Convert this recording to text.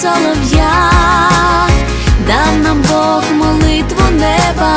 солов'я, дав нам Бог молитву неба,